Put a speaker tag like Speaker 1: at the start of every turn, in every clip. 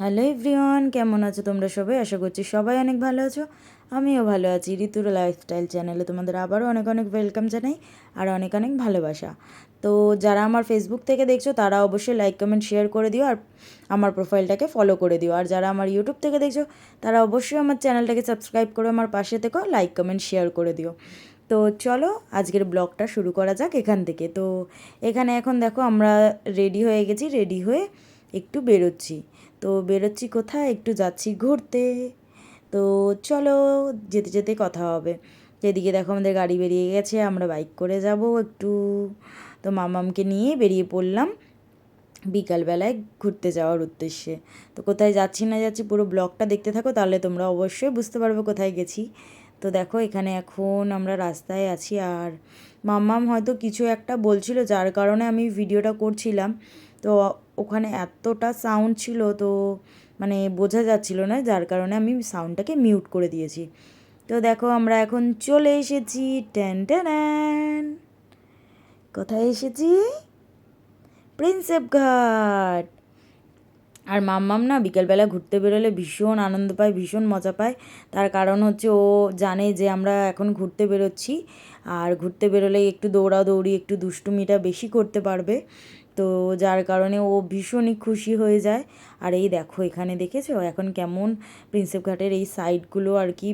Speaker 1: Hello everyone, কেমন আছো তোমরা সবাই? আশা করছি সবাই অনেক ভালো আছো। আমিও ভালো আছি। ঋতুর লাইফস্টাইল চ্যানেলে তোমাদের আবারও অনেক অনেক ওয়েলকাম জানাই আর অনেক অনেক ভালোবাসা। তো যারা আমার ফেসবুক থেকে দেখছ, তারা অবশ্যই লাইক কমেন্ট শেয়ার করে দিও আর আমার প্রোফাইলটাকে ফলো করে দিও। আর যারা আমার ইউটিউব থেকে দেখছ, তারা অবশ্যই আমার চ্যানেলটাকে সাবস্ক্রাইব করে আমার পাশে থেকেও লাইক কমেন্ট শেয়ার করে দিও। তো চলো আজকের ব্লগটা শুরু করা যাক এখান থেকে। তো এখানে এখন দেখো আমরা রেডি হয়ে গেছি রেডি হয়ে একটু বেরোচ্ছি। তো বেরোচ্ছি কোথায়? একটু যাচ্ছি ঘুরতে। তো চলো, যেতে যেতে কথা হবে। যেদিকে দেখো আমাদের গাড়ি বেরিয়ে গেছে, আমরা বাইক করে যাব একটু। তো মামামকে নিয়ে বেরিয়ে পড়লাম বিকালবেলায় ঘুরতে যাওয়ার উদ্দেশ্যে। তো কোথায় যাচ্ছি না যাচ্ছি পুরো ব্লগটা দেখতে থাকো, তাহলে তোমরা অবশ্যই বুঝতে পারবে কোথায় গেছি। তো দেখো, এখানে এখন আমরা রাস্তায় আছি, আর মাম্মাম হয়তো কিছু একটা বলছিল, যার কারণে আমি ভিডিওটা করছিলাম। তো ওখানে এতটা সাউন্ড ছিল তো মানে বোঝা যাচ্ছিল না, যার কারণে আমি সাউন্ডটাকে মিউট করে দিয়েছি। তো দেখো আমরা এখন চলে এসেছি, ট্যান ট্যান। কোথায় এসেছি? প্রিন্সেপ ঘাট আর মাম্মাম না বিকেলবেলা ঘুরতে বেরোলে ভীষণ আনন্দ পায়, ভীষণ মজা পায়। তার কারণ হচ্ছে ও জানে যে আমরা এখন ঘুরতে বেরোচ্ছি। আর ঘুরতে বেরোলে একটু দৌড়াদৌড়ি, একটু দুষ্টুমিটা বেশি করতে পারবে। তো যার কারণে ও ভীষণই খুশি হয়ে যায়। আর এই দেখো, এখানে দেখেছ? এখন কেমন প্রিন্সেপ ঘাটের এই সাইডগুলো আর কি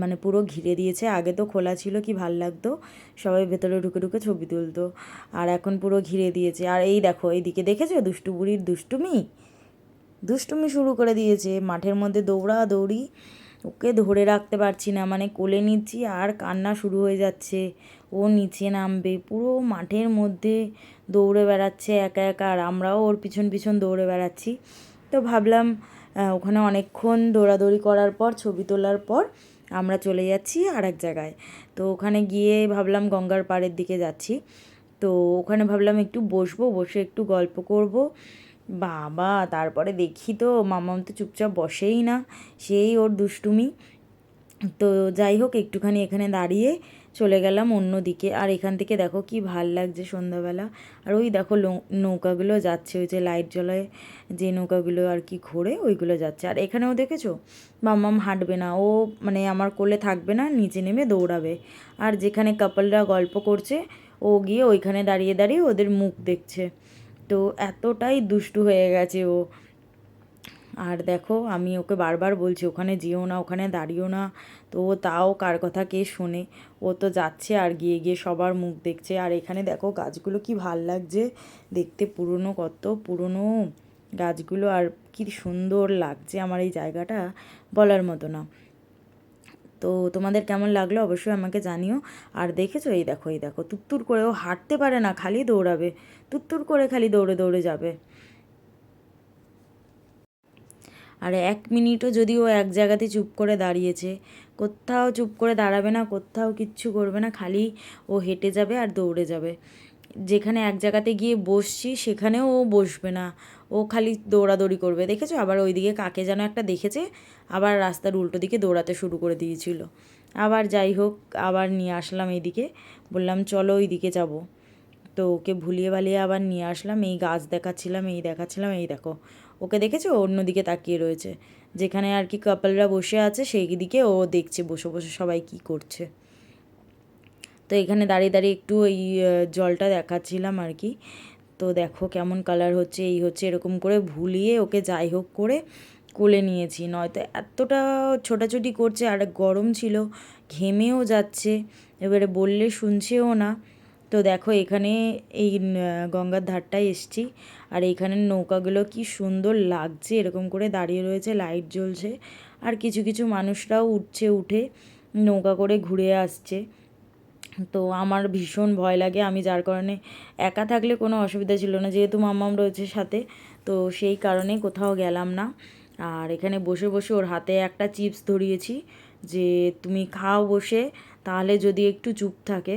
Speaker 1: মানে পুরো ঘিরে দিয়েছে। আগে তো খোলা ছিল কি ভালো লাগতো? সবাই ভেতরে ঢুকে ঢুকে ছবি তুলতো। আর এখন পুরো ঘিরে দিয়েছে। আর এই দেখো, এইদিকে দেখেছ? দুষ্টু বুড়ির দুষ্টুমি? দুষ্টুমি শুরু করে দিয়েছে। মাঠের মধ্যে দৌড়া দৌড়ি ওকে ধরে রাখতে পারছি না মানে কোলে নিচ্ছি আর কান্না শুরু হয়ে যাচ্ছে। ও নিচে নামবে, পুরো মাঠের মধ্যে দৌড়ে বেড়াচ্ছে একা একা আর আমরাও ওর পিছন পিছন দৌড়ে বেড়াচ্ছি। তো ভাবলাম ওখানে অনেকক্ষণ দৌড়াদৌড়ি করার পর, ছবি তোলার পর আমরা চলে যাচ্ছি আর এক জায়গায়। তো ওখানে গিয়ে ভাবলাম গঙ্গার পাড়ের দিকে যাচ্ছি। তো ওখানে ভাবলাম একটু বসবো, বসে একটু গল্প করব। বাবা, তারপরে দেখি তো মামাম তো চুপচাপ বসেই না, সেই ওর দুষ্টুমি। তো যাই হোক, একটুখানি এখানে দাঁড়িয়ে চলে গেলাম অন্য দিকে আর এখান থেকে দেখো কি ভালো লাগছে সন্ধ্যাবেলা। আর ওই দেখো নৌকাগুলো যাচ্ছে, ওই যে লাইট জ্বলায় যে নৌকাগুলো আর কি ঘোরে, ওইগুলো যাচ্ছে। আর এখানেও দেখেছ? মাম্মাম হাঁটবে না, ও মানে আমার কোলে থাকবে না, নিচে নেমে দৌড়াবে। আর যেখানে কাপলরা গল্প করছে, ও গিয়ে ওইখানে দাঁড়িয়ে দাঁড়িয়ে ওদের মুখ দেখছে। তো এতটাই দুষ্টু হয়ে গেছে ও। আর দেখো, আমি ওকে বারবার বলছি, ওখানে যেও না, ওখানে দাঁড়িও না। তো ও তাও কার কথা কে শোনে? ও তো যাচ্ছে আর গিয়ে গিয়ে সবার মুখ দেখছে। আর এখানে দেখো, গাছগুলো কি ভালো লাগছে। দেখতে পুরনো কত পুরনো গাছগুলো, আর কি সুন্দর লাগছে আমার এই জায়গাটা বলার মতো না। তো তোমাদের কেমন লাগল অবশ্যই আমাকে জানিও। আর দেখেছ? এই দেখো এই দেখো, তুত্তুর করে ও হাঁটতে পারে না, খালি দৌড়াবে। তুত্তুর করে খালি দৌড়ে দৌড়ে যাবে। আর এক মিনিটও যদি ও এক জায়গাতে চুপ করে দাঁড়িয়েছে, কোথাও চুপ করে দাঁড়াবে না, কোথাও কিচ্ছু করবে না, খালি ও হেঁটে যাবে আর দৌড়ে যাবে। যেখানে এক জায়গাতে গিয়ে বসছি, সেখানেও ও বসবে না। ও খালি দৌড়াদৌড়ি করবে। দেখেছ? আবার ওইদিকে কাকে যেন একটা দেখেছে, আবার রাস্তার উল্টো দিকে দৌড়াতে শুরু করে দিয়েছিল। আবার যাই হোক, আবার নিয়ে আসলাম এইদিকে বললাম, চলো ওই দিকে যাব। তো ওকে ভুলিয়ে ভালিয়ে আবার নিয়ে আসলাম। এই গাছ দেখাচ্ছিলাম, এই দেখাচ্ছিলাম, এই দেখো। ওকে দেখেছ? অন্যদিকে তাকিয়ে রয়েছে। যেখানে আর কি কাপলরা বসে আছে সেই দিকে ও দেখছে, বসে বসে সবাই কি করছে। তো এখানে দাঁড়িয়ে দাঁড়িয়ে একটু ওই জলটা দেখাচ্ছিলাম আর কি। তো দেখো কেমন কালার হচ্ছে, এই হচ্ছে এরকম করে ভুলিয়ে ওকে যাই হোক করে কোলে নিয়েছি। নয়তো এতটা ছোটাছুটি করছে, আর গরম ছিল, ঘেমেও যাচ্ছে, এবারে বললে শুনছেও না। তো দেখো এখানে এই গঙ্গার ধারটায় এসছি, আর এইখানের নৌকাগুলো কি সুন্দর লাগছে, এরকম করে দাঁড়িয়ে রয়েছে, লাইট জ্বলছে, আর কিছু কিছু মানুষরাও উঠছে, উঠে নৌকা করে ঘুরে আসছে। তো আমার ভীষণ ভয় লাগে। আমি যার কারণে একা থাকলে কোনো অসুবিধা ছিল না। যেহেতু মাম্মাম রয়েছে সাথে, তো সেই কারণে কোথাও গেলাম না। আর এখানে বসে বসে ওর হাতে একটা চিপস ধরিয়েছি যে, তুমি খাও বসে, তাহলে যদি একটু চুপ থাকে।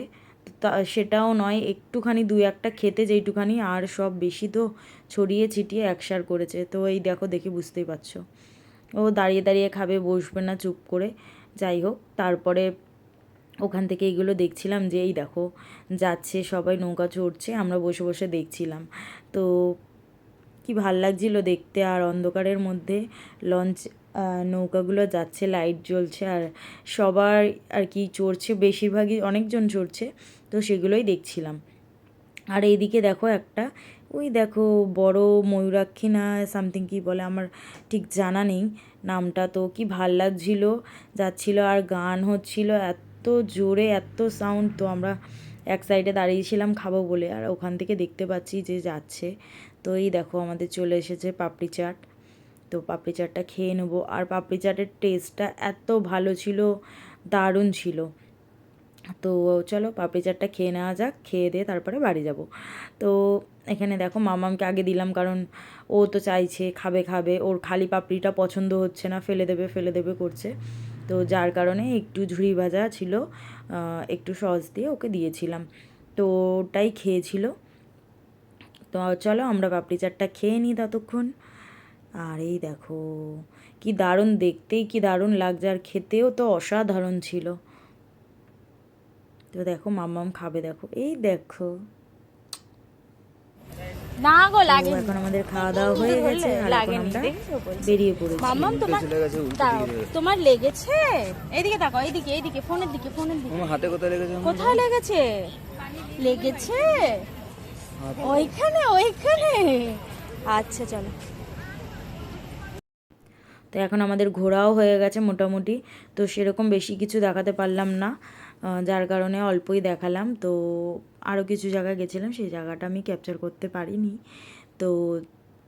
Speaker 1: তা, সেটাও নয়, একটুখানি দু একটা খেতে যেইটুখানি, আর সব বেশি তো ছড়িয়ে ছিটিয়ে একসার করেছে। তো এই দেখো, দেখে বুঝতেই পারছ। ও দাঁড়িয়ে দাঁড়িয়ে খাবে, বসবে না চুপ করে। যাই হোক, তারপরে ওখান থেকে এগুলো দেখছিলাম যে, এই দেখো, যাচ্ছে, সবাই নৌকা চড়ছে, আমরা বসে বসে দেখছিলাম। তো কি ভালো লাগছিল দেখতে আর অন্ধকারের মধ্যে লঞ্চ নৌকাগুলো যাচ্ছে, লাইট জ্বলছে আর সবার আর কি চড়ছে, বেশিরভাগই অনেকজন চড়ছে, তো সেগুলোই দেখছিলাম। আর এইদিকে দেখো একটা, ওই দেখো বড় ময়ূরাক্ষী না সামথিং কি বলে আমার ঠিক জানা নেই নামটা, তো কি ভালো লাগছিল, যাচ্ছিল আর গান হচ্ছিল এত জোরে, এত সাউন্ড তো আমরা এক সাইডে দাঁড়িয়েছিলাম খাব বলে, আর ওখান থেকে দেখতে পাচ্ছি যে যাচ্ছে। তো এই দেখো আমাদের চলে এসেছে পাপড়ি চাট। তো পাপড়ি চাটটা খেয়ে নেব। আর পাপড়ি চাটের টেস্টটা এত ভালো ছিল, দারুণ ছিল। তো চলো পাপড়ি চাটটা খেয়ে নেওয়া যাক, খেয়ে দিয়ে তারপরে বাড়ি যাব। তো এখানে দেখো মামামকে আগে দিলাম, কারণ ও তো চাইছে, খাবে খাবে। ওর খালি পাপড়িটা পছন্দ হচ্ছে না, ফেলে দেবে ফেলে দেবে করছে। তো যার কারণে একটু ঝুড়ি ভাজা ছিল একটু সস দিয়ে ওকে দিয়েছিলাম। তো ওটাই খেয়েছিল। তো চলো আমরা পাপড়ি চাটটা খেয়ে নিই ততক্ষণ। আর এই দেখো কি দারুণ দেখতেই কি দারুণ লাগছে। আর খেতেও তো অসাধারণ ছিল। তো দেখো মাম্মাম খাবে দেখো। এই দেখো।
Speaker 2: না গো লাগে
Speaker 1: এখন আমাদের খাওয়া দাওয়া হয়ে গেছে আর এখন আমরা বেরিয়ে পড়েছি।
Speaker 2: মাম্মাম তোমার তোমার লেগেছে? এইদিকে তাকাও এইদিকে এইদিকে ফোনের দিকে ফোনের দিকে।
Speaker 3: আমার হাতে কোথায় লেগেছে?
Speaker 2: কোথায় লেগেছে? লেগেছে? ওইখানে ওইখানে। আচ্ছা চলো।
Speaker 1: তো এখন আমাদের ঘোরাও হয়ে গেছে মোটামুটি তো সেরকম বেশি কিছু দেখাতে পারলাম না। যার কারণে অল্পই দেখালাম। তো আরও কিছু জায়গা গেছিলাম, সেই জায়গাটা আমি ক্যাপচার করতে পারিনি। তো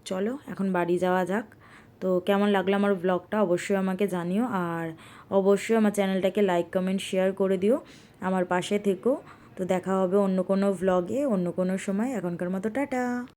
Speaker 1: চলো, এখন বাড়ি যাওয়া যাক। তো কেমন লাগল আমার ব্লগটা অবশ্যই আমাকে জানিও। আর অবশ্যই আমার চ্যানেলটাকে লাইক কমেন্ট শেয়ার করে দিও আমার পাশে থেকো। তো দেখা হবে অন্য কোনো ভ্লগে অন্য কোনো সময়। এখনকার মতো টাটা।